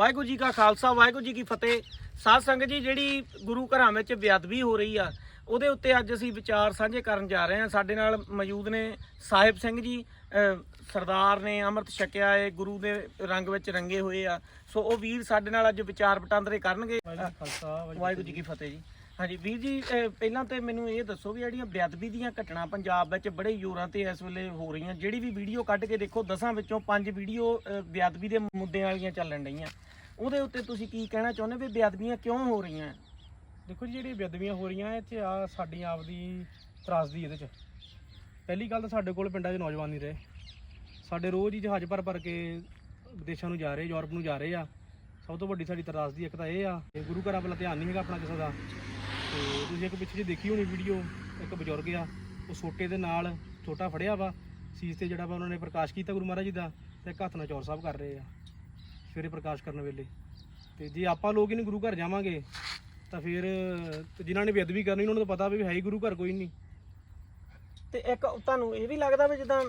ਵਾਹਿਗੁਰੂ ਜੀ ਕਾ ਖਾਲਸਾ ਵਾਹਿਗੁਰੂ ਜੀ ਕੀ ਫਤਿਹ। ਸਾਧ ਸੰਗਤ ਜੀ ਜਿਹੜੀ ਗੁਰੂ ਘਰਾਂ ਵਿੱਚ ਬੇਅਦਬੀ ਹੋ ਰਹੀ ਆ ਉਹਦੇ ਉੱਤੇ ਅੱਜ ਅਸੀਂ ਵਿਚਾਰ ਸਾਂਝੇ ਕਰਨ ਜਾ ਰਹੇ ਹਾਂ। ਸਾਡੇ ਨਾਲ ਮੌਜੂਦ ਨੇ ਸਾਹਿਬ ਸਿੰਘ ਜੀ ਸਰਦਾਰ ਨੇ ਅੰਮ੍ਰਿਤ ਛਕਿਆ ਏ ਗੁਰੂ ਦੇ ਰੰਗ ਵਿੱਚ ਰੰਗੇ ਹੋਏ ਆ। ਸੋ ਉਹ ਵੀਰ ਸਾਡੇ ਨਾਲ ਅੱਜ ਵਿਚਾਰ ਵਟਾਂਦਰੇ ਕਰਨਗੇ। ਵਾਹਿਗੁਰੂ ਜੀ ਕੀ ਫਤਿਹ ਜੀ। ਹਾਂਜੀ, ਵੀਰ ਜੀ ਪਹਿਲਾਂ ਤੇ ਮੈਨੂੰ ਇਹ ਦੱਸੋ ਵੀ ਜਿਹੜੀਆਂ ਬੇਅਦਬੀ ਦੀਆਂ ਘਟਨਾ ਪੰਜਾਬ ਵਿੱਚ ਬੜੇ ਜ਼ੋਰਾਂ ਤੇ ਇਸ ਵੇਲੇ ਹੋ ਰਹੀਆਂ, ਜਿਹੜੀ ਵੀ ਵੀਡੀਓ ਕੱਢ ਕੇ ਦੇਖੋ, ਦਸਾਂ ਵਿੱਚੋਂ ਪੰਜ ਵੀਡੀਓ ਬੇਅਦਬੀ ਦੇ ਮੁੱਦਿਆਂ ਵਾਲੀਆਂ ਚੱਲਣ ਰਹੀਆਂ ਉਹਦੇ ਉੱਤੇ ਤੁਸੀਂ ਕੀ ਕਹਿਣਾ ਚਾਹੁੰਦੇ ਵੀ ਬੇਅਦਬੀਆਂ ਕਿਉਂ ਹੋ ਰਹੀਆਂ? ਦੇਖੋ ਜੀ ਜਿਹੜੀ ਬੇਅਦਬੀਆਂ ਹੋ ਰਹੀਆਂ ਇਹ ਇੱਥੇ ਆ ਸਾਡੀ ਆਪ ਦੀ ਤਰਾਸਦੀ ਇਹਦੇ ਚ। ਪਹਿਲੀ ਗੱਲ ਤਾਂ ਸਾਡੇ ਕੋਲ ਪਿੰਡਾਂ 'ਚ ਨੌਜਵਾਨ ਨਹੀਂ ਰਹੇ। ਸਾਡੇ ਰੋਜ਼ ਹੀ ਜਹਾਜ਼ ਭਰ ਭਰ ਕੇ ਵਿਦੇਸ਼ਾਂ ਨੂੰ ਜਾ ਰਹੇ, ਯੂਰਪ ਨੂੰ ਜਾ ਰਹੇ ਆ। ਸਭ ਤੋਂ ਵੱਡੀ ਸਾਡੀ ਤਰਾਸਦੀ ਇੱਕ ਤਾਂ ਇਹ ਆ, ਗੁਰੂ ਘਰਾਂ ਵੱਲ ਧਿਆਨ ਨਹੀਂ ਹੈਗਾ ਆਪਣਾ ਕਿਸੇ ਦਾ। ਤੇ ਤੁਸੀਂ ਇੱਕ ਪਿੱਛੇ ਜੇ ਦੇਖੀ ਹੋਣੀ ਵੀਡੀਓ, ਇੱਕ ਬਜ਼ੁਰਗ ਆ, ਉਹ ਸੋਟੇ ਦੇ ਨਾਲ ਛੋਟਾ ਫੜਿਆ ਵਾ, ਸੀਸ ਤੇ ਜਿਹੜਾ ਵਾ ਉਹਨਾਂ ਨੇ ਪ੍ਰਕਾਸ਼ ਕੀਤਾ ਗੁਰੂ ਮਹਾਰਾਜ ਜੀ ਦਾ, ਤੇ ਇੱਕ ਹੱਥ ਨਾਲ ਚੌਰ ਸਾਹਿਬ ਕਰ ਰਹੇ ਆ, ਸਵੇਰੇ ਪ੍ਰਕਾਸ਼ ਕਰਨ ਵੇਲੇ। ਤੇ ਜੇ ਆਪਾਂ ਲੋਕ ਇਹਨੂੰ ਗੁਰੂ ਘਰ ਜਾਵਾਂਗੇ, ਤਾਂ ਫਿਰ, ਤੇ ਜਿਨ੍ਹਾਂ ਨੇ ਬੇਅਦਬੀ ਕਰਨੀ, ਉਹਨਾਂ ਨੂੰ ਤਾਂ ਪਤਾ ਵੀ ਹੈ ਹੀ ਗੁਰੂ ਘਰ ਕੋਈ ਨਹੀਂ। ਤੇ ਇੱਕ ਤੁਹਾਨੂੰ ਇਹ ਵੀ ਲੱਗਦਾ ਵੀ ਜਿੱਦਾਂ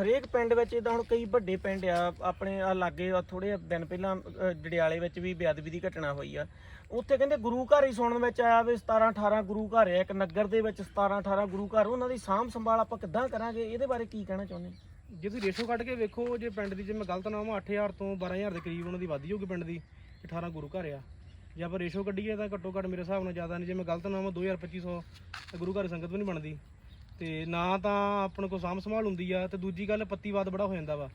ਹਰੇਕ ਪਿੰਡ ਵਿੱਚ ਇਦਾਂ ਹੁਣ ਕਈ ਵੱਡੇ ਪਿੰਡ ਆ ਆਪਣੇ ਆ ਲਾਗੇ ਥੋੜੇ ਦਿਨ ਪਹਿਲਾਂ ਅਹ, ਜੜਿਆਲੇ ਵਿੱਚ ਵੀ ਬੇਅਦਬੀ ਦੀ ਘਟਨਾ ਹੋਈ ਆ। ਉੱਥੇ ਕਹਿੰਦੇ ਗੁਰੂ ਘਰ ਹੀ ਸੁਣਨ ਵਿੱਚ ਆਇਆ ਵੀ 17 18 ਗੁਰੂ ਘਰ ਆ ਇੱਕ ਨਗਰ ਦੇ ਵਿੱਚ 17 18 ਗੁਰੂ ਘਰ ਉਹਨਾਂ ਦੀ ਸਾਂਭ ਸੰਭਾਲ ਆਪਾਂ ਕਿੱਦਾਂ ਕਰਾਂਗੇ? ਇਹਦੇ ਬਾਰੇ ਕੀ ਕਹਿਣਾ ਚਾਹੁੰਦੇ ਜੇ ਤੁਸੀਂ ਰੇਸ਼ੋ ਕੱਢ ਕੇ ਵੇਖੋ ਜੇ ਪਿੰਡ ਦੀ ਜੇ ਮੈਂ ਗਲਤ ਨਾ ਹੋਵਾਂ 8000 ਤੋਂ 12000 ਦੇ ਕਰੀਬ ਉਹਨਾਂ ਦੀ ਵਾਧੀ ਹੋਊਗੀ ਪਿੰਡ ਦੀ 18 ਗੁਰੂ ਘਰ ਆ। ਜੇ ਆਪਾਂ ਰੇਸ਼ੋ ਕੱਢੀਏ ਤਾਂ ਘੱਟੋ ਘੱਟ ਮੇਰੇ ਹਿਸਾਬ ਨਾਲ ਜ਼ਿਆਦਾ ਨਹੀਂ ਜੇ ਮੈਂ ਗਲਤ ਨਾ ਹੋਵਾਂ 2250 ਤਾਂ ਗੁਰੂ ਘਰ ਸੰਗਤ ਵੀ ਨਹੀਂ ਬਣਦੀ। ਤੇ ਨਾ ਤਾਂ ਆਪਣੇ ਕੋਲ ਸਾਂਭ ਸੰਭਾਲ ਹੁੰਦੀ ਆ ਤੇ ਦੂਜੀ ਗੱਲ ਪੱਤੀਵਾਦ ਬੜਾ ਹੋ ਜਾਂਦਾ ਵਾ।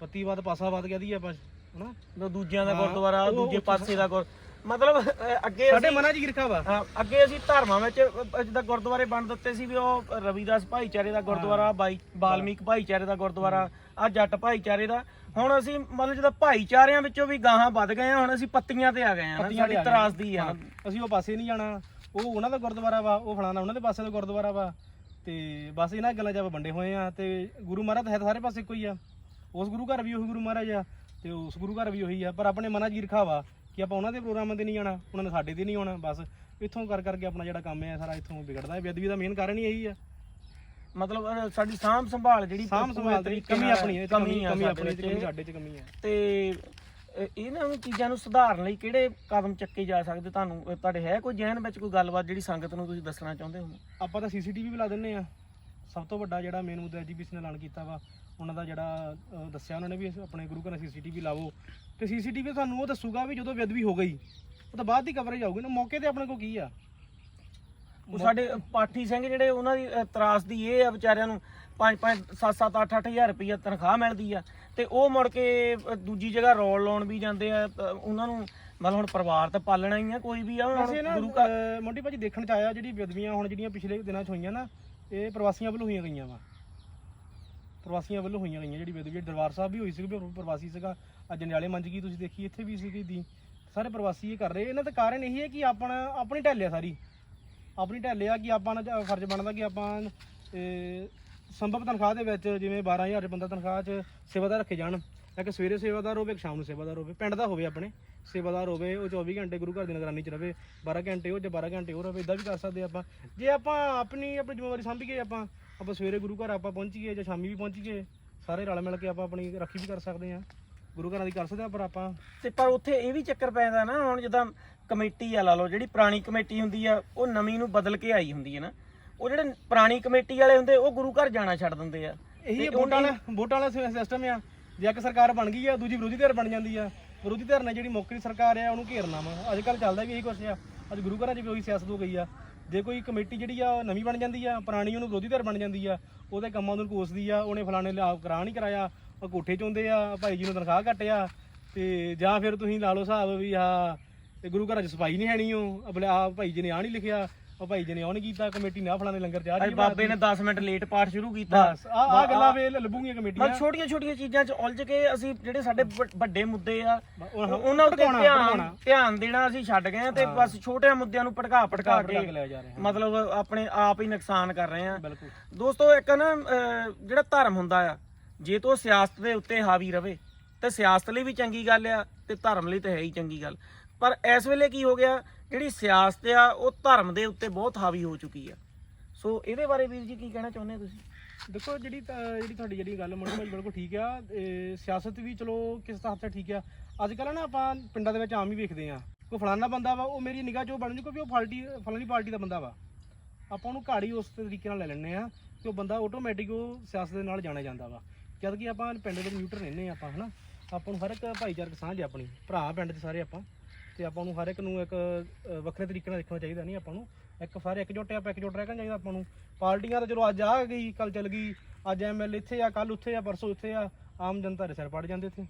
ਪੱਤੀਵਾਦ ਪਾਸਾਵਾਦ ਕਹਦੀ ਆ ਆਪਾਂ ਹਨਾ? ਦੂਜਿਆਂ ਦਾ ਹਾਂ, ਗੁਰਦੁਆਰਾ ਉਹ- ਦੂਜੇ ਉਹ- ਪਾਸੇ ਦਾ ਗੁਰ ਮਤਲਬ ਅਹ, ਅੱਗੇ ਸਾਡੇ ਅਸੀਂ ਮਨਾਂ 'ਚ ਈਰਖਾ ਵਾ। ਹਾਂ, ਅੱਗੇ ਅਸੀਂ ਧਰਮਾਂ ਵਿੱਚ ਅਹ, ਜਿੱਦਾਂ ਗੁਰਦੁਆਰੇ ਬਣ ਦਿੱਤੇ ਸੀ ਵੀ ਉਹ ਰਵੀਦਾਸ ਭਾਈਚਾਰੇ ਦਾ ਗੁਰਦੁਆਰਾ ਬਾਈ ਬਾਲਮੀਕ ਭਾਈਚਾਰੇ ਦਾ ਗੁਰਦੁਆਰਾ ਆ ਜੱਟ ਭਾਈਚਾਰੇ ਦਾ। ਹੁਣ ਅਸੀਂ ਮਤਲਬ ਜਿੱਦਾਂ ਭਾਈਚਾਰਿਆਂ ਵਿੱਚੋਂ ਵੀ ਗਾਹਾਂ ਵੱਧ ਗਏ ਆ ਹੁਣ ਅਸੀਂ ਪੱਤੀਆਂ ਤੇ ਆ ਗਏ ਆ ਪੱਤੀਆਂ ਸਾਡੀ ਤੇ ਆ ਗਏ। ਤਰਾਸਦੀ ਆ। ਹਾਂ, ਅਸੀਂ ਉਹ ਪਾਸੇ ਨਹੀਂ ਜਾਣਾ। ਉਹ ਉਹਨਾਂ ਦਾ ਗੁਰਦੁਆਰਾ ਵਾ ਉਹ ਫਲਾਣਾ ਉਹਨਾਂ ਦੇ ਪਾਸੇ ਦਾ ਗੁਰਦੁਆਰਾ ਵਾ। ਤੇ ਬਸ ਇਹਨਾਂ ਗੱਲਾਂ 'ਚ ਆਪਾਂ ਵੰਡੇ ਹੋਏ ਆ ਤੇ ਗੁਰੂ ਮਹਾਰਾਜ ਤਾਂ ਹੈ ਤਾਂ ਸਾਰੇ ਪਾਸੇ ਇੱਕੋ ਹੀ ਆ। ਉਸ ਗੁਰੂ ਘਰ ਵੀ ਉਹੀ ਗੁਰੂ ਮਹਾਰਾਜ ਆ ਤੇ ਉਸ ਗੁਰੂ ਘਰ ਵੀ ਉਹੀ ਆ। ਪਰ ਆਪਣੇ ਮਨਾਂ 'ਚ ਈਰਖਾ ਵਾ ਕਿ ਆਪਾਂ ਉਹਨਾਂ ਦੇ ਪ੍ਰੋਗਰਾਮਾਂ ਤੇ ਨਹੀਂ ਜਾਣਾ ਉਹਨਾਂ ਨੇ ਸਾਡੇ ਤੇ ਨਹੀਂ ਆਉਣਾ। ਬਸ ਇੱਥੋਂ ਕਰ ਕਰਕੇ ਆਪਣਾ ਜਿਹੜਾ ਕੰਮ ਹੈ ਸਾਰਾ ਇੱਥੋਂ ਵਿਗੜਦਾ। ਹੈ ਬੇਅਦਬੀ ਦਾ ਮੇਨ ਕਾਰਨ ਹੀ ਇਹੀ ਆ। ਮਤਲਬ ਅਹ, ਸਾਡੀ ਸਾਂਭ ਸੰਭਾਲ ਜਿਹੜੀ ਸਾਂਭ ਪੂਰੇ ਸੰਭਾਲ ਦੀ ਤਰੀਕੇ ਕਮੀ ਨਾਲ- ਆਪਣੀ ਹੈ ਕਮੀ ਆ ਕਮੀ ਸਾਡੇ ਆਪਣੀ ਕਮੀ। ਸਾਡੇ 'ਚ ਕਮੀ ਹੈ ਤੇ ਇਹਨਾਂ ਨੂੰ ਚੀਜ਼ਾਂ ਨੂੰ ਸੁਧਾਰਨ ਲਈ ਕਿਹੜੇ ਕਦਮ ਚੱਕੇ ਜਾ ਸਕਦੇ ਤੁਹਾਨੂੰ? ਤੁਹਾਡੇ ਹੈ ਕੋਈ ਜਹਿਨ ਵਿੱਚ ਕੋਈ ਗੱਲਬਾਤ ਜਿਹੜੀ ਸੰਗਤ ਨੂੰ ਤੁਸੀਂ ਦੱਸਣਾ ਚਾਹੁੰਦੇ ਹੋ? ਆਪਾਂ ਤਾਂ ਸੀਸੀਟੀਵੀ ਵੀ ਲਾ ਦਿੰਨੇ ਆ। ਸਭ ਤੋਂ ਵੱਡਾ ਜਿਹੜਾ ਮੇਨ ਮੁੱਦਾ ਐਜੀਪੀਸੀ ਨੇ ਐਲਾਨ ਕੀਤਾ ਵਾ ਉਹਨਾਂ ਦਾ ਜਿਹੜਾ ਦੱਸਿਆ ਉਹਨਾਂ ਨੇ ਵੀ ਆਪਣੇ ਗੁਰੂ ਘਰਾਂ ਸੀਸੀਟੀਵੀ ਲਾਵੋ। ਤੇ ਸੀਸੀਟੀਵੀ ਤੁਹਾਨੂੰ ਉਹ ਦੱਸੂਗਾ ਵੀ ਜਦੋਂ ਬੇਅਦਬੀ ਹੋ ਗਈ ਉਹ ਤਾਂ ਬਾਅਦ ਦੀ ਕਵਰੇਜ ਆਊਗੀ ਨਾ ਮੌਕੇ ਤੇ ਆਪਣੇ ਕੋਲ ਕੀ ਆ? ਉਹ ਸਾਡੇ ਪਾਠੀ ਸਿੰਘ ਜਿਹੜੇ ਉਹਨਾਂ ਦੀ ਅਹ, ਤਰਾਸਦੀ ਇਹ ਆ ਵਿਚਾਰਿਆਂ ਨੂੰ 5 5 7 7 8 8000 ਰੁਪਈਆ ਤਨਖਾਹ ਮਿਲਦੀ ਆ। ਤੇ ਉਹ ਮੁੜ ਕੇ ਦੂਜੀ ਜਗ੍ਹਾ ਰੋਲ ਲਾਉਣ ਵੀ ਜਾਂਦੇ ਆ ਤਾਂ ਉਹਨਾਂ ਨੂੰ ਮਤਲਬ ਹੁਣ ਪਰਿਵਾਰ ਤਾਂ ਪਾਲਣਾ ਹੀ ਆ ਕੋਈ ਵੀ ਆ ਹੁਣ ਵੈਸੇ ਨਾ ਗੁਰੂ ਘਰ ਅਹ, ਮੋਢੀ ਭਾਜੀ ਦੇਖਣ ਚ ਆਇਆ ਜਿਹੜੀ ਬੇਅਦਬੀਆਂ ਹੁਣ ਜਿਹੜੀਆਂ ਪਿਛਲੇ ਦਿਨਾਂ ਚ ਹੋਈਆਂ ਨਾ ਇਹ ਪ੍ਰਵਾਸੀਆਂ ਵੱਲੋਂ ਹੋਈਆਂ ਗਈਆਂ ਵਾ। ਪ੍ਰਵਾਸੀਆਂ ਵੱਲੋਂ ਹੋਈਆਂ ਗਈਆਂ ਜਿਹੜੀ ਬੇਅਦਬੀ ਦਰਬਾਰ ਸਾਹਿਬ ਵੀ ਹੋਈ ਸੀ ਵੀ ਪ੍ਰਵਾਸੀ ਸੀਗਾ। ਅੱਜ ਜੰਡਿਆਲੇ ਮੰਜ ਗਈ ਤੁਸੀਂ ਦੇਖੀ ਇੱਥੇ ਵੀ ਸੀਗੀ ਦੀ। ਸਾਰੇ ਪ੍ਰਵਾਸੀ ਇਹ ਕਰ ਰਹੇ ਇਹਨਾਂ ਦਾ ਕਾਰਨ ਇਹੀ ਹੈ ਕਿ ਆਪਣਾ ਆਪਣੀ ਢੱਲਿਆ ਸਾਰੀ। ਆਪਣੀ ਢੱਲਿਆ ਕਿ ਆਪਾਂ ਦਾ ਫਰਜ਼ ਬਣਦਾ ਕਿ ਆਪਾਂ ਸੰਭਵ ਤਨਖਾਹ ਦੇ ਵਿੱਚ ਜਿਵੇਂ 12000 ਬੰਦਾ ਤਨਖਾਹ 'ਚ ਸੇਵਾਦਾਰ ਰੱਖੇ ਜਾਣ ਇੱਕ ਸਵੇਰੇ ਸੇਵਾਦਾਰ ਹੋਵੇ, ਇੱਕ ਸ਼ਾਮ ਨੂੰ ਸੇਵਾਦਾਰ ਹੋਵੇ, ਪਿੰਡ ਦਾ ਹੋਵੇ ਆਪਣੇ, ਸੇਵਾਦਾਰ ਹੋਵੇ, ਉਹ 24 ਘੰਟੇ ਗੁਰੂ ਘਰ ਦੀ ਨਿਗਰਾਨੀ 'ਚ ਰਵੇ 12 ਘੰਟੇ ਉਹ ਜਾਂ 12 ਘੰਟੇ ਉਹ ਰਵੇ ਇਦਾਂ ਵੀ ਕਰ ਸਕਦੇ ਆਪਾਂ। ਜੇ ਆਪਾਂ ਆਪਣੀ ਆਪਣੀ ਜ਼ਿੰਮੇਵਾਰੀ ਸੰਭੀਏ ਆਪਾਂ ਆਪਾਂ ਸਵੇਰੇ ਗੁਰੂ ਘਰ ਆਪਾਂ ਪਹੁੰਚੀਏ ਜਾਂ ਸ਼ਾਮੀ ਵੀ ਪਹੁੰਚੀਏ ਸਾਰੇ ਰਲ ਮਿਲ ਕੇ ਆਪਾਂ ਆਪਣੀ ਰਾਖੀ ਵੀ ਕਰ ਸਕਦੇ ਹਾਂ। ਗੁਰੂ ਘਰਾਂ ਦੀ ਕਰ ਸਕਦੇ ਹਾਂ ਪਰ ਆਪਾਂ। ਤੇ ਪਰ ਉੱਥੇ ਇਹ ਵੀ ਚੱਕਰ ਪੈਂਦਾ ਨਾ, ਹੁਣ ਜਿੱਦਾਂ ਕਮੇਟੀ ਆ ਲਾ ਲਓ, ਜਿਹੜੀ ਪੁਰਾਣੀ ਕਮੇਟੀ ਹੁੰਦੀ ਆ, ਉਹ ਨਵੀਂ ਨੂੰ ਬਦਲ ਕੇ ਆਈ ਹੁੰਦੀ ਹੈ ਨਾ। ਉਹ ਜਿਹੜੇ ਪੁਰਾਣੀ ਕਮੇਟੀ ਵਾਲੇ ਹੁੰਦੇ ਉਹ ਗੁਰੂ ਘਰ ਜਾਣਾ ਛੱਡ ਦਿੰਦੇ ਆ। ਇਹੀ ਵੋਟਾਂ ਵਾਲਾ ਵੋਟਾਂ ਵਾਲਾ ਸਿਸਟਮ ਆ। ਜੇ ਇੱਕ ਸਰਕਾਰ ਬਣ ਗਈ ਆ ਦੂਜੀ ਵਿਰੋਧੀ ਧਿਰ ਬਣ ਜਾਂਦੀ ਆ। ਵਿਰੋਧੀ ਧਿਰ ਨੇ ਜਿਹੜੀ ਮੌਕੇ ਦੀ ਸਰਕਾਰ ਆ ਉਹਨੂੰ ਘੇਰਨਾ ਵਾ। ਅੱਜ ਕੱਲ ਚੱਲਦਾ ਵੀ ਇਹੀ ਕੁਛ ਆ। ਅੱਜ ਗੁਰੂ ਘਰਾਂ 'ਚ ਵੀ ਉਹੀ ਸਿਆਸਤ ਹੋ ਗਈ ਆ। ਜੇ ਕੋਈ ਕਮੇਟੀ ਜਿਹੜੀ ਆ ਉਹ ਨਵੀਂ ਬਣ ਜਾਂਦੀ ਆ ਪੁਰਾਣੀ ਉਹਨੂੰ ਵਿਰੋਧੀ ਧਿਰ ਬਣ ਜਾਂਦੀ ਆ ਉਹਦੇ ਕੰਮਾਂ ਨੂੰ ਕੋਸਦੀ ਆ ਉਹਨੇ ਫਲਾਣੇ ਲਿਆ ਕਰਾ ਨਹੀਂ ਕਰਾਇਆ ਉਹ ਕੋਠੇ 'ਚ ਹੁੰਦੇ ਆ ਭਾਈ ਜੀ ਨੂੰ ਤਨਖਾਹ ਘਟਿਆ ਤੇ ਜਾਂ ਫਿਰ ਤੁਸੀਂ ਲਾ ਲਓ ਹਿਸਾਬ ਵੀ ਆ ਤੇ ਗੁਰੂ ਘਰਾਂ 'ਚ ਸਫ਼ਾਈ ਨਹੀਂ ਹੈਣੀ ਉਹ ਅਬਲੇ ਆ ਭਾਈ ਜੀ ਨੇ ਆ ਨਹੀਂ ਲਿਖਿਆ ਉਹ ਭਾਈ ਜੀ ਨੇ ਕੀਤਾ ਕਮੇਟੀ ਨੇ ਫਲਾਣੇ ਲੰਗਰ ਚਾਹ ਅੱਜ ਬਾਬੇ ਨੇ 10 ਮਿੰਟ ਲੇਟ ਪਾਠ ਸ਼ੁਰੂ ਕੀਤਾ। ਬਸ ਆ ਆ ਗੱਲਾਂ ਵੇ ਲੱਭੂਗੀਆਂ ਕਮੇਟੀਆਂ। ਮਤਲਬ ਛੋਟੀਆਂ ਛੋਟੀਆਂ ਚੀਜ਼ਾਂ 'ਚ ਉਲਝ ਕੇ ਅਸੀਂ ਜਿਹੜੇ ਸਾਡੇ ਵੱ- ਵੱਡੇ ਮੁੱਦੇ ਆ ਉਹ- ਉਹਨਾਂ ਉੱਤੇ ਭੜਕਾਉਣਾ, ਧਿਆਨ ਭੜਕਾਉਣਾ। ਧਿਆਨ ਦੇਣਾ ਅਸੀਂ ਛੱਡ ਗਏ ਆ ਤੇ ਬਸ ਛੋਟਿਆਂ ਮੁੱਦਿਆਂ ਨੂੰ ਭੜਕਾ ਭੜਕਾ ਭੜਕਾ ਕੇ ਜਾ ਰਹੇ ਹਾਂ। ਮਤਲਬ ਆਪਣੇ ਆਪ ਹੀ ਨੁਕਸਾਨ ਕਰ ਰਹੇ ਆ ਬਿਲਕੁਲ। ਦੋਸਤੋ ਇੱਕ ਨਾ ਅਹ, ਜਿਹੜਾ ਧਰਮ ਹੁੰਦਾ ਆ ਜੇ ਤੋ ਸਿਆਸਤ ਦੇ ਉੱਤੇ ਹਾਵੀ ਰਵੇ ਤੇ ਸਿਆਸਤ ਲਈ ਵੀ ਚੰਗੀ ਗੱਲ ਆ ਤੇ ਧਰਮ ਲਈ ਤਾਂ ਹੈ ਹੀ ਚੰਗੀ ਗੱਲ। ਪਰ ਇਸ ਵੇਲੇ ਕੀ ਹੋ ਗਿਆ? ਜਿਹੜੀ ਸਿਆਸਤ ਆ, ਉਹ ਧਰਮ ਦੇ ਉੱਤੇ ਬਹੁਤ ਹਾਵੀ ਹੋ ਚੁੱਕੀ ਆ। ਸੋ ਇਹਦੇ ਬਾਰੇ ਵੀਰ ਜੀ ਕੀ ਕਹਿਣਾ ਚਾਹੁੰਦੇ ਤੁਸੀਂ? ਦੇਖੋ, ਜਿਹੜੀ ਤਾਂ- ਜਿਹੜੀ ਤੁਹਾਡੀ ਜਿਹੜੀ ਗੱਲ ਮਨੋਜ ਭਾਈ ਬਿਲਕੁਲ ਠੀਕ ਆ। ਸਿਆਸਤ ਵੀ ਚਲੋ ਕਿਸ ਤਰ੍ਹਾਂ ਤੇ ਠੀਕ ਆ। ਅੱਜ ਕੱਲ੍ਹ ਨਾ ਆਪਾਂ ਪਿੰਡਾਂ ਦੇ ਵਿੱਚ ਆਮ ਹੀ ਵੇਖਦੇ ਆ। ਕੋਈ ਫਲਾਨਾ ਬੰਦਾ ਵਾ, ਉਹ ਮੇਰੀ ਨਿਗਾਹ 'ਚ ਉਹ ਬਣ ਜੂ ਕਿਉਂਕਿ ਉਹ ਫਲਟੀ, ਫਲਾਨੀ ਪਾਰਟੀ ਦਾ ਬੰਦਾ ਵਾ। ਆਪਾਂ ਉਹਨੂੰ ਘਾੜੀ ਉਸ ਤਰੀਕੇ ਨਾਲ ਲੈ ਲੈਂਦੇ ਆ ਕਿ ਉਹ ਬੰਦਾ ਆਟੋਮੈਟਿਕ ਉਹ ਸਿਆਸਤ ਦੇ ਨਾਲ ਜਾਣਿਆ ਜਾਂਦਾ ਵਾ। ਜਦ ਕਿ ਆਪਾਂ ਪਿੰਡ ਦੇ ਨਿਊਟਰ ਰਹਿੰਦੇ ਆ ਆਪਾਂ, ਹਨਾ। ਆਪਾਂ ਨੂੰ ਹਰ ਇੱਕ ਭਾਈਚਾਰਕ ਸਾਂਝ ਆਪਣੀ। ਭਰਾ ਪਿੰਡ 'ਚ ਸਾਰੇ ਆਪਾਂ। ਤੇ ਆਪਾਂ ਨੂੰ ਹਰ ਇੱਕ ਨੂੰ ਇੱਕ ਅ, ਵੱਖਰੇ ਤਰੀਕੇ ਨਾਲ ਦੇਖਣਾ ਚਾਹੀਦਾ ਨਹੀਂ ਆਪਾਂ ਨੂੰ। ਇੱਕ ਸਾਰੇ ਇਕਜੁੱਟ ਆ ਆਪਾਂ ਇਕਜੁੱਟ ਰਹਿਣਾ ਚਾਹੀਦਾ ਆਪਾਂ ਨੂੰ। ਪਾਰਟੀਆਂ ਤਾਂ ਚਲੋ ਅੱਜ ਆ ਗਈ ਕੱਲ ਚੱਲ ਗਈ। ਅੱਜ ਐਮਐਲ ਇੱਥੇ ਆ ਕੱਲ ਉੱਥੇ ਆ ਪਰਸੋਂ ਉੱਥੇ ਆ। ਆਮ ਜਨਤਾ ਦੇ ਸਿਰ ਪੜ ਜਾਂਦੇ ਇੱਥੇ।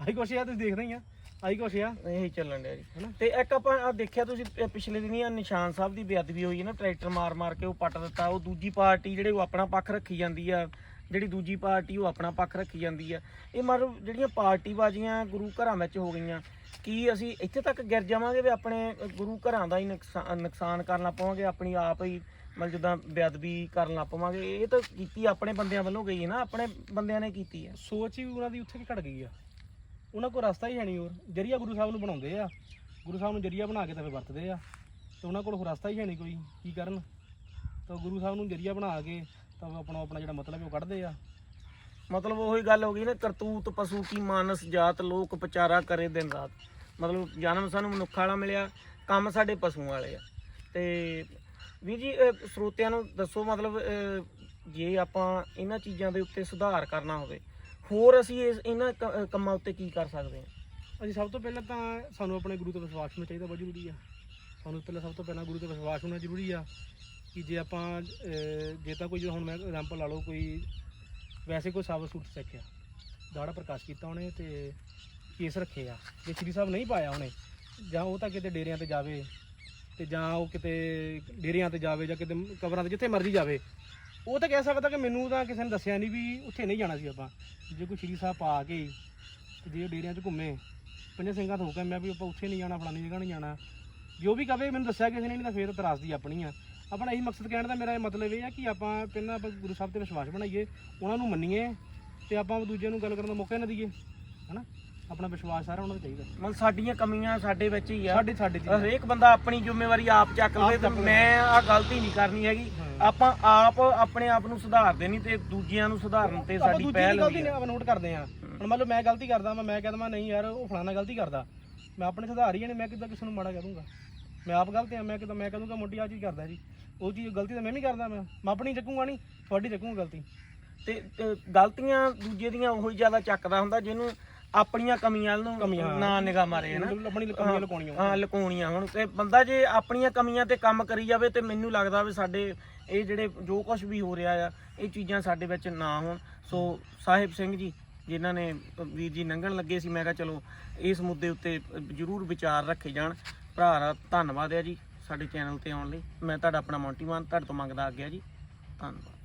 ਆਹੀ ਕੁਛ ਆ ਤੁਸੀਂ ਦੇਖਦੇ ਹੀ ਆ। ਆਹੀ ਕੁਛ ਆ। ਇਹੀ ਚੱਲਣ ਡਿਆ ਜੀ। ਹਨਾ? ਤੇ ਇੱਕ ਆਪਾਂ ਆਹ ਦੇਖਿਆ ਤੁਸੀਂ ਇਹ ਪਿਛਲੇ ਦਿਨੀ ਆ ਨਿਸ਼ਾਨ ਸਾਹਿਬ ਦੀ ਬੇਅਦਬੀ ਹੋਈ ਹੈ ਨਾ ਟਰੈਕਟਰ ਮਾਰ ਮਾਰ ਕੇ ਉਹ ਪੱਟ ਦਿੱਤਾ। ਉਹ ਦੂਜੀ ਪਾਰਟੀ ਜਿਹੜੇ ਉਹ ਆਪਣਾ ਪੱਖ ਰੱਖੀ ਜਾਂਦੀ ਆ। ਜਿਹੜੀ ਦੂਜੀ ਪਾਰਟੀ ਉਹ ਆਪਣਾ ਪੱਖ ਰੱਖੀ ਜਾਂਦੀ ਆ। ਇਹ ਮਤਲਬ ਜਿਹੜੀਆਂ ਪਾਰਟੀ ਬਾਜ਼ੀਆਂ ਗੁਰੂ ਘਰਾਂ ਵਿੱਚ ਹੋ ਗਈਆਂ ਕੀ ਅਸੀਂ ਇੱਥੇ ਤੱਕ ਗਿਰ ਜਾਵਾਂਗੇ ਵੀ ਆਪਣੇ ਗੁਰੂ ਘਰਾਂ ਦਾ ਹੀ ਨੁਕਸਾਨ ਨੁਕਸਾਨ ਕਰਨ ਲੱਗ ਪਵਾਂਗੇ, ਆਪਣੀ ਆਪ ਹੀ ਮਤਲਬ ਜਿੱਦਾਂ ਬੇਅਦਬੀ ਕਰਨ ਲੱਗ ਪਵਾਂਗੇ, ਇਹ ਤਾਂ ਕੀਤੀ ਆਪਣੇ ਬੰਦਿਆਂ ਵੱਲੋਂ ਗਈ ਹੈ ਨਾ, ਆਪਣੇ ਬੰਦਿਆਂ ਨੇ ਕੀਤੀ ਹੈ। ਸੋਚ ਹੀ ਉਹਨਾਂ ਦੀ ਉੱਥੇ ਕਿ ਘਟ ਗਈ ਆ। ਉਹਨਾਂ ਕੋਲ ਰਸਤਾ ਹੀ ਹੈ ਨਹੀਂ ਹੋਰ, ਜਰੀਆ ਗੁਰੂ ਸਾਹਿਬ ਨੂੰ ਬਣਾਉਂਦੇ ਆ। ਗੁਰੂ ਸਾਹਿਬ ਨੂੰ ਜਰੀਆ ਬਣਾ ਕੇ ਤਾਂ ਫਿਰ ਵਰਤਦੇ ਆ, ਤੇ ਉਹਨਾਂ ਕੋਲ ਹੋਰ ਰਸਤਾ ਹੀ ਹੈ ਨਹੀਂ ਕੋਈ, ਕੀ ਕਰਨ? ਤਾਂ ਗੁਰੂ ਸਾਹਿਬ ਨੂੰ ਜਰੀਆ ਬਣਾ ਕੇ ਤਾਂ ਉਹ ਆਪਣਾ ਆਪਣਾ ਜਿਹੜਾ ਮਤਲਬ ਹੈ ਉਹ ਕੱਢਦੇ ਆ। ਮਤਲਬ ਉਹੀ ਗੱਲ ਹੋ ਗਈ ਨਾ ਕਰਤੂਤ ਪਸ਼ੂ ਕੀ ਮਾਨਸ ਜਾਤ ਲੋਕ ਪਚਾਰਾ ਕਰੇ ਦਿਨ ਰਾਤ। ਮਤਲਬ ਜਨਮ ਸਾਨੂੰ ਮਨੁੱਖ ਵਾਲਾ ਮਿਲਿਆ ਕੰਮ ਸਾਡੇ ਪਸ਼ੂਆਂ ਵਾਲੇ ਆ। ਤੇ ਵੀਰ ਜੀ ਅਹ ਸਰੋਤਿਆਂ ਨੂੰ ਦੱਸੋ ਮਤਲਬ ਅਹ, ਜੇ ਆਪਾਂ ਇਹਨਾਂ ਚੀਜ਼ਾਂ ਦੇ ਉੱਤੇ ਸੁਧਾਰ ਕਰਨਾ ਹੋਵੇ ਹੋਰ ਅਸੀਂ ਇਸ ਇਹਨਾਂ ਕ- ਅਹ ਕੰਮਾਂ ਉੱਤੇ ਕੀ ਕਰ ਸਕਦੇ ਹਾਂ? ਅਸੀਂ ਸਭ ਤੋਂ ਪਹਿਲਾਂ ਤਾਂ ਸਾਨੂੰ ਆਪਣੇ ਗੁਰੂ ਤੇ ਵਿਸ਼ਵਾਸ ਹੋਣਾ ਚਾਹੀਦਾ ਬਹੁਤ ਜ਼ਰੂਰੀ ਆ। ਸਾਨੂੰ ਪਹਿਲਾਂ ਸਭ ਤੋਂ ਪਹਿਲਾਂ ਗੁਰੂ ਤੇ ਵਿਸ਼ਵਾਸ ਹੋਣਾ ਜ਼ਰੂਰੀ ਆ ਕਿ ਜੇ ਆਪਾਂ ਅਹ, ਜੇ ਤਾਂ ਕੋਈ ਹੁਣ ਮੈਂ ਐਗਜ਼ਾਮਪਲ ਲਾ ਲਓ ਕੋਈ ਵੈਸੇ ਕੋਈ ਸਾਬਤ ਸੂਟ ਸਿੱਖਿਆ। ਦਾੜਾ ਪ੍ਰਕਾਸ਼ ਕੀਤਾ ਉਹਨੇ ਤੇ ਕੇਸ ਰੱਖੇ ਆ। ਜੇ ਸ਼੍ਰੀ ਸਾਹਿਬ ਨਹੀਂ ਪਾਇਆ ਉਹਨੇ, ਜਾਂ ਉਹ ਤਾਂ ਕਿਤੇ ਡੇਰਿਆਂ ਤੇ ਜਾਵੇ, ਤੇ ਜਾਂ ਉਹ ਕਿਤੇ ਡੇਰਿਆਂ ਤੇ ਜਾਵੇ ਜਾਂ ਕਿਤੇ ਕਬਰਾਂ ਤੇ, ਜਿੱਥੇ ਮਰਜ਼ੀ ਜਾਵੇ, ਉਹ ਤਾਂ ਕਹਿ ਸਕਦਾ ਕਿ ਮੈਨੂੰ ਤਾਂ ਕਿਸੇ ਨੇ ਦੱਸਿਆ ਨਹੀਂ ਵੀ ਉੱਥੇ ਨਹੀਂ ਜਾਣਾ ਸੀ ਆਪਾਂ। ਜੇ ਕੋਈ ਸ਼੍ਰੀ ਸਾਹਿਬ ਪਾ ਕੇ, ਤੇ ਜੇ ਉਹ ਡੇਰਿਆਂ 'ਚ ਘੁੰਮੇ, ਪੰਜਾਂ ਸਿੰਘਾਂ ਤੋਂ ਹੁਕਮ ਮੈਂ ਵੀ ਆਪਾਂ ਉੱਥੇ ਨਹੀਂ ਜਾਣਾ, ਫਲਾਣੀ ਜਗ੍ਹਾ ਨਹੀਂ ਜਾਣਾ। ਜੋ ਵੀ ਕਵੇ, ਮੈਨੂੰ ਦੱਸਿਆ ਕਿਸੇ ਨੇ ਨਹੀਂ ਤਾਂ ਫੇਰ ਤਰਾਸਦੀ ਆਪਣੀ ਆ। ਆਪਣਾ ਇਹੀ ਮਕਸਦ ਕਹਿਣ ਦਾ ਮੇਰਾ ਇਹ ਮਤਲਬ ਇਹ ਆ ਕਿ ਆਪਾਂ ਪਹਿਲਾਂ ਆਪਾਂ ਗੁਰੂ ਸਾਹਿਬ ਤੇ ਵਿਸ਼ਵਾਸ ਬਣਾਈਏ ਉਹਨਾਂ ਨੂੰ ਮੰਨੀਏ ਤੇ ਆਪਾਂ ਦੂਜੇ ਨੂੰ ਗੱਲ ਕਰਨ ਦਾ ਮੌਕਾ ਨਾ ਦਈਏ ਹਨਾ? ਆਪਣਾ ਵਿਸ਼ਵਾਸ ਸਾਰਾ ਉਹਨਾਂ ਦਾ ਚਾਹੀਦਾ। ਮਤਲਬ ਸਾਡੀਆਂ ਕਮੀਆਂ ਸਾਡੇ ਵਿੱਚ ਹੀ ਆ। ਸਾਡੇ ਸਾਡੇ ਚ ਹਰੇਕ ਬੰਦਾ ਆਪਣੀ ਜ਼ਿੰਮੇਵਾਰੀ ਆਪ ਚੱਕ ਲਵੇ ਤੇ। ਮੈਂ ਆ ਗਲਤੀ ਨਹੀਂ ਕਰਨੀ ਹੈਗੀ। ਹਾਂ। ਆਪਾਂ ਆਪ ਆਪਣੇ ਆਪ ਨੂੰ ਸੁਧਾਰਦੇ ਨਹੀਂ ਤੇ ਦੂਜਿਆਂ ਨੂੰ ਸੁਧਾਰਨ ਤੇ ਸਾਡੀ ਪਹਿਲ ਹੁੰਦੀ ਹੈ ਆਪਾਂ ਨੋਟ ਕਰਦੇ ਆ ਹੁਣ ਮੰਨ ਲਓ ਮੈਂ ਗਲਤੀ ਕਰਦਾ ਮੈਂ ਮੈਂ ਕਹਿੰਦਾ ਮੈਂ ਨਹੀਂ ਯਾਰ ਉਹ ਫਲਾਣਾ ਗਲਤੀ ਕਰਦਾ। ਮੈਂ ਆਪਣੇ ਸੁਧਾਰ ਹੀ ਨਹੀਂ ਮੈਂ ਕਿੱਦਾਂ ਕਿਸੇ ਨੂੰ ਮਾੜਾ ਕਹਿ ਦੂੰਗਾ? ਮੈਂ ਆਪ ਗਲਤ ਆ ਮੈਂ ਕਿਦਾਂ ਮੈਂ ਕਹ ਦੂੰਗਾ ਮੋਟੀ ਆ ਚੀਜ਼ ਕਰਦਾ ਜੀ। ਉਹ ਚੀਜ਼ ਗਲਤੀ ਤਾਂ ਮੈਂ ਵੀ ਕਰਦਾ ਮੈਂ ਮੈਂ ਆਪਣੀ ਚੱਕੂਗਾ ਨਹੀਂ ਤੁਹਾਡੀ ਚੱਕੂਗਾ ਗਲਤੀ। ਤੇ ਅ, ਗਲਤੀਆਂ ਦੂਜੇ ਦੀਆਂ ਉਹੀ ਜ਼ਿਆਦਾ ਚੱਕਦਾ ਹੁੰਦਾ ਜਿਹਨੂੰ ਆਪਣੀਆਂ ਕਮੀਆਂ ਨੂੰ ਕਮੀਆਂ। ਨਾ ਨਿਗਾਹ ਮਾਰੇ ਹਨਾ? ਆਪਣੀ ਕਮੀਆਂ ਲੁਕਾਉਣੀਆਂ। ਹਾਂ ਲੁਕਾਉਣੀਆਂ ਹੁਣ। ਤੇ ਬੰਦਾ ਜੇ ਆਪਣੀਆਂ ਕਮੀਆਂ ਤੇ ਕੰਮ ਕਰੀ ਜਾਵੇ ਤੇ ਮੈਨੂੰ ਲੱਗਦਾ ਵੀ ਸਾਡੇ ਇਹ ਜਿਹੜੇ ਜੋ ਕੁਝ ਵੀ ਹੋ ਰਿਹਾ ਆ ਇਹ ਚੀਜ਼ਾਂ ਸਾਡੇ ਵਿੱਚ ਨਾ ਹੋਣ। ਸੋ ਸਾਹਿਬ ਸਿੰਘ ਜੀ ਜਿਨ੍ਹਾਂ ਨੇ ਅ, ਵੀਰ ਜੀ ਲੰਘਣ ਲੱਗੇ ਸੀ ਮੈਂ ਕਿਹਾ ਚਲੋ ਇਸ ਮੁੱਦੇ ਉੱਤੇ ਅ, ਜ਼ਰੂਰ ਵਿਚਾਰ ਰੱਖੇ ਜਾਣ। ਭਰਾ ਦਾ ਧੰਨਵਾਦ ਹੈ ਜੀ, ਸਾਡੇ ਚੈਨਲ ਤੇ ਆਉਣ ਲਈ। ਮੈਂ ਤੁਹਾਡਾ ਆਪਣਾ ਮੌਂਟੀ ਮਾਨ, ਤੁਹਾਡੇ ਤੋਂ ਮੰਗਦਾ ਆ ਗਿਆ ਜੀ। ਧੰਨਵਾਦ।